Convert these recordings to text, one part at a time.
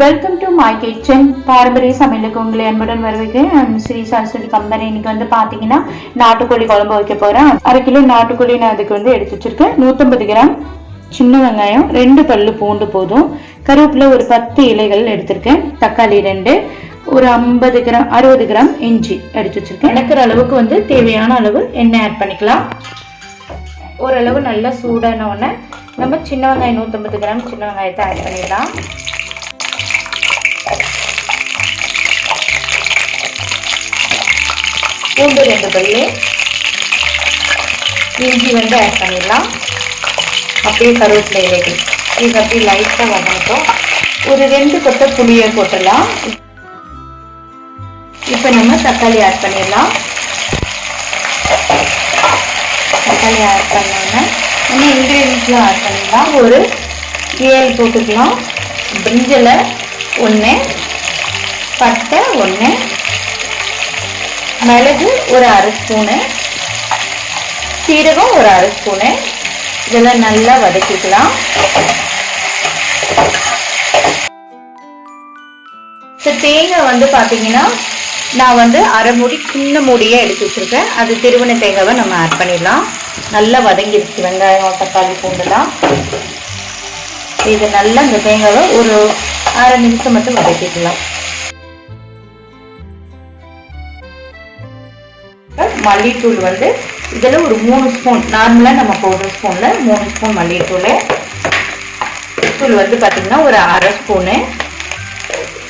Welcome to my kitchen பாரம்பரிய சமையலுக்கு உங்களை அன்புடன் வருவேன் ஸ்ரீ சரஸ்வதி கம்பெனி இன்னைக்கு வந்து பாத்தீங்கன்னா நாட்டுக்கோழி குழம்பு வைக்க போறேன். அரை கிலோ நாட்டுக்கோழி நான் அதுக்கு வந்து எடுத்து வச்சிருக்கேன். நூற்றம்பது கிராம் சின்ன வெங்காயம் ரெண்டு பல்லு பூண்டு போதும். கருவேப்பிலை ஒரு பத்து இலைகள் எடுத்திருக்கேன். தக்காளி ரெண்டு ஒரு ஐம்பது கிராம் அறுபது கிராம் இஞ்சி எடுத்து வச்சிருக்கேன். எனக்கு அளவுக்கு வந்து தேவையான அளவு எண்ணெய் ஆட் பண்ணிக்கலாம். ஓரளவு நல்லா சூடான உடனே நம்ம சின்ன வெங்காயம் நூற்றம்பது கிராம் சின்ன வெங்காயத்தை ஆட் பண்ணிடலாம். பூண்டு ரெண்டு பல்லு இஞ்சி வந்து ஆட் பண்ணிடலாம். அப்படியே கருவேப்பிலை இலைகள். இது அப்படியே லைட்டாக வதங்கட்டும். ஒரு ரெண்டு கொட்டை புளியை போட்டுடலாம். இப்போ நம்ம தக்காளி ஆட் பண்ணிடலாம். தக்காளி ஆட் பண்ணோன்னா இன்னும் இன்க்ரீடியன்ஸ்லாம் ஆட் பண்ணிடலாம். ஒரு ஏழு போட்டுக்கலாம். பிரிஞ்சலை ஒன்று பட்டை ஒன்று மிளகு ஒரு அரை ஸ்பூனு. சீரகம் ஒரு அரை ஸ்பூனு. இதெல்லாம் நல்லா வதக்கிக்கலாம். இப்போ தேங்காய் வந்து பார்த்தீங்கன்னா நான் வந்து அரை மூடி சின்ன மூடியாக எடுத்து வச்சுருக்கேன். அது திருவண தேங்காவை நம்ம ஆட் பண்ணிடலாம். நல்லா வதங்கிடுச்சு வெங்காயம் தக்காளி பூண்டுலாம். இது நல்லா இந்த தேங்காவை ஒரு அரை நிமிஷம் மட்டும் வதக்கிக்கலாம். மல்லித்தூள் வந்து இதில் ஒரு மூணு ஸ்பூன் நார்மலாக நம்ம போடுற ஸ்பூனில் மூணு ஸ்பூன் மல்லித்தூள். தூள் வந்து பார்த்திங்கன்னா ஒரு அரை ஸ்பூனு.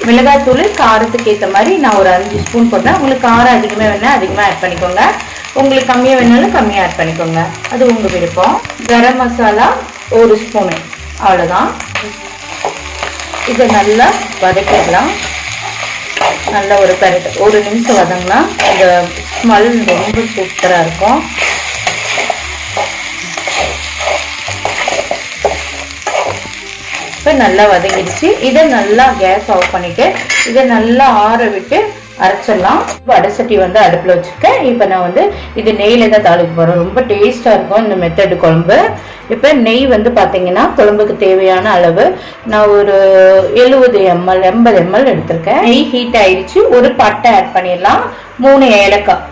மிளகாத்தூள் காரத்துக்கு ஏற்ற மாதிரி நான் ஒரு அஞ்சு ஸ்பூன் போட்டேன். உங்களுக்கு காரம் அதிகமாக வேணால் அதிகமாக ஆட் பண்ணிக்கோங்க. உங்களுக்கு கம்மியாக வேணாலும் கம்மியாக ஆட் பண்ணிக்கோங்க. அது உங்கள் விருப்பம். கரம் மசாலா ஒரு ஸ்பூனு. அவ்வளோதான் இதை நல்லா வதக்கிடலாம். நல்ல ஒரு பரட்டு ஒரு நிமிஷம் வதங்கினா இந்த ஸ்மெல் ரொம்ப சூப்பராக இருக்கும். இப்போ நல்லா வதங்கிடுச்சு. இதை நல்லா கேஸ் ஆஃப் பண்ணிவிட்டு இதை நல்லா ஆற விட்டு அரைச்சிடலாம். வடை சட்டி வந்து அடுப்பில் வச்சுருக்கேன். இப்போ நான் வந்து இது நெய்யில் தான் தாளிக்க போகிறேன் ரொம்ப டேஸ்ட்டாக இருக்கும் இந்த மெத்தடு குழம்பு. இப்போ நெய் வந்து பார்த்தீங்கன்னா குழம்புக்கு தேவையான அளவு நான் ஒரு எழுபது எம்எல் எண்பது எம்எல் எடுத்திருக்கேன். நெய் ஹீட் ஆயிடுச்சு. ஒரு பட்டை ஆட் பண்ணிடலாம். மூணு ஏலக்காய்.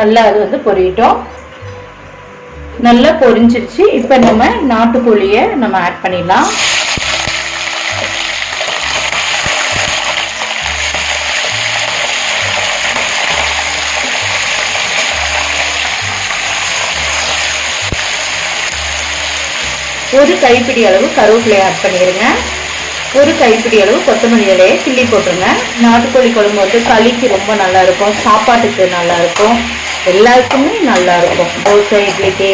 நல்லா அது வந்து பொரியட்டும். நல்லா பொரிஞ்சிருச்சு. இப்போ நம்ம நாட்டுக்கோழியை நம்ம ஆட் பண்ணிடலாம். ஒரு கைப்பிடி அளவு கருவேப்பிலையை ஆட் பண்ணிடுங்க. ஒரு கைப்பிடி அளவு கொத்தமல்லி இலையை கிள்ளி போட்டுருங்க. நாட்டுக்கோழி குழம்பு வந்து களிக்கு ரொம்ப நல்லாயிருக்கும். சாப்பாட்டுக்கு நல்லாயிருக்கும். எல்லாருக்குமே நல்லா இருக்கும் தோசை இட்லிக்கு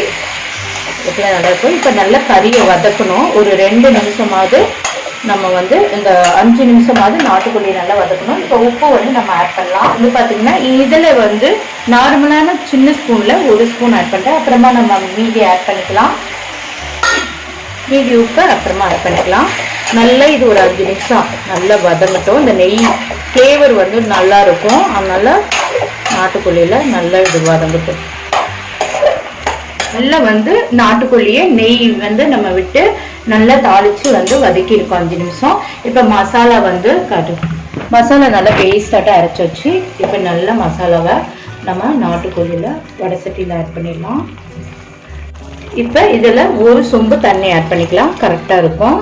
இப்படிலாம் நல்லாயிருக்கும். இப்போ நல்லா கறியை வதக்கணும். ஒரு ரெண்டு நிமிஷமாவது நம்ம வந்து இந்த அஞ்சு நிமிஷமாவது நாட்டுக்கோழியை நல்லா வதக்கணும். இப்போ உப்பு வந்து நம்ம ஆட் பண்ணலாம். வந்து பார்த்தீங்கன்னா இதில் வந்து நார்மலான சின்ன ஸ்பூனில் ஒரு ஸ்பூன் ஆட் பண்ணிட்டேன் அப்புறமா நம்ம மீதி ஆட் பண்ணிக்கலாம். மீதி உப்பை அப்புறமா ஆட் பண்ணிக்கலாம். நல்லா இது ஒரு அஞ்சு நிமிஷம். நல்லா வதங்கட்டும். இந்த நெய் ஃப்ளேவர் வந்து நல்லா இருக்கும். அதனால நாட்டுக்கோழியில் நல்லா இது வதங்கட்டும். நல்லா வந்து நாட்டுக்கோழியை நெய் வந்து நம்ம விட்டு நல்லா தாளித்து வந்து வதக்கியிருக்கோம் அஞ்சு நிமிஷம். இப்போ மசாலா வந்து காட்டு. மசாலா நல்லா பேஸ்டாட்டாக அரைச்சி வச்சு இப்போ நல்லா மசாலாவை நம்ம நாட்டுக்கோழியில் வடை சட்டியில் ஆட் பண்ணிடலாம். இப்போ இதில் ஒரு சொம்பு தண்ணி ஆட் பண்ணிக்கலாம். கரெக்டாக இருக்கும்.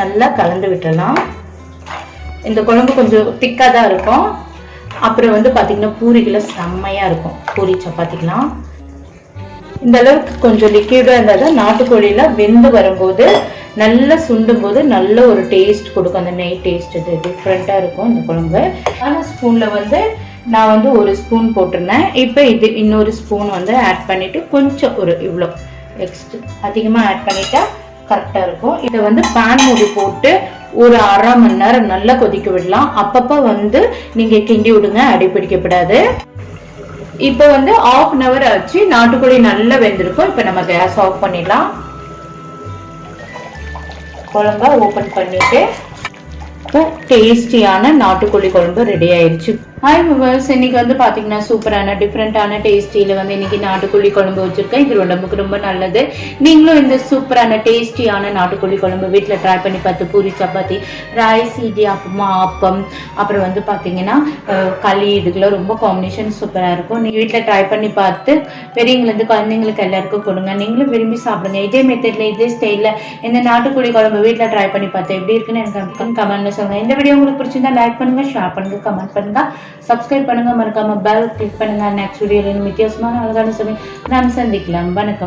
நல்லா கலந்து விட்டுடலாம். இந்த குழம்பு கொஞ்சம் திக்காக தான் இருக்கும். அப்புறம் வந்து பார்த்திங்கன்னா பூரிகளை செம்மையாக இருக்கும். பூரி சப்பாத்திக்கலாம் இந்த அளவுக்கு கொஞ்சம் லிக்யூடாக இருந்தால் தான் நாட்டுக்கோழியில் வெந்து வரும்போது நல்லா சுண்டும் போது நல்ல ஒரு டேஸ்ட் கொடுக்கும். அந்த நெய் டேஸ்ட் இது டிஃப்ரெண்ட்டாக இருக்கும் இந்த குழம்பு. ஆனால் ஸ்பூனில் வந்து நான் வந்து ஒரு ஸ்பூன் போட்டிருந்தேன். இப்போ இது இன்னொரு ஸ்பூன் வந்து ஆட் பண்ணிவிட்டு கொஞ்சம் ஒரு இவ்வளோ எக்ஸ்ட் அதிகமாக ஆட் பண்ணிட்டா கரெக்டாக இருக்கும். இதை வந்து பேன் மூடி போட்டு ஒரு அரை மணி நேரம் நல்லா கொதிக்க விடலாம். அப்பப்போ வந்து நீங்கள் கிண்டி விடுங்க அடி பிடிக்கப்படாது. இப்போ வந்து ஆஃப் அன் ஹவர் ஆச்சு. நாட்டுக்கோழி நல்லா வெந்திருக்கும். இப்போ நம்ம கேஸ் ஆஃப் பண்ணிடலாம். குழம்ப ஓப்பன் பண்ணிட்டு இப்போ டேஸ்டியான நாட்டுக்கோழி குழம்பு ரெடி ஆயிடுச்சு ஹாய் விவர்ஸ் இன்னைக்கு வந்து பார்த்தீங்கன்னா சூப்பரான டிஃப்ரெண்ட்டான டேஸ்டியில் வந்து இன்னைக்கு நாட்டுக்கோழி குழம்பு வச்சிருக்கேன். இது உடம்புக்கு ரொம்ப நல்லது. நீங்களும் இந்த சூப்பரான டேஸ்டியான நாட்டுக்கோழி குழம்பு வீட்டில் ட்ரை பண்ணி பார்த்து பூரி சப்பாத்தி ரைஸ் இடி அப்பமா அப்பம் அப்புறம் வந்து பார்த்தீங்கன்னா களி இதுக்கெல்லாம் ரொம்ப காம்பினேஷன் சூப்பராக இருக்கும். நீங்கள் வீட்டில் ட்ரை பண்ணி பார்த்து பெரியவங்கலேருந்து குழந்தைங்களுக்கு எல்லாருக்கும் கொடுங்க. நீங்களும் விரும்பி சாப்பிடுங்க. இதே மெத்தடில் இதே ஸ்டைலில் இந்த நாட்டுக்கோழி குழம்பு வீட்டில் ட்ரை பண்ணி பார்த்து எப்படி இருக்குன்னு எனக்கு கமெண்ட்னு சொல்லுங்கள் இந்த வீடியோ உங்களுக்கு பிடிச்சிருந்தா லைக் பண்ணுங்க ஷேர் பண்ணுங்க கமெண்ட் பண்ணுங்கள் சப்ஸ்கிரைப் பண்ணுங்க மறக்காம பெல் கிளிக் பண்ணுங்க. நெக்ஸ்ட் வீடியோல வித்தியாசமான அழகான சமயம் நாம் சந்திக்கலாம். வணக்கம்.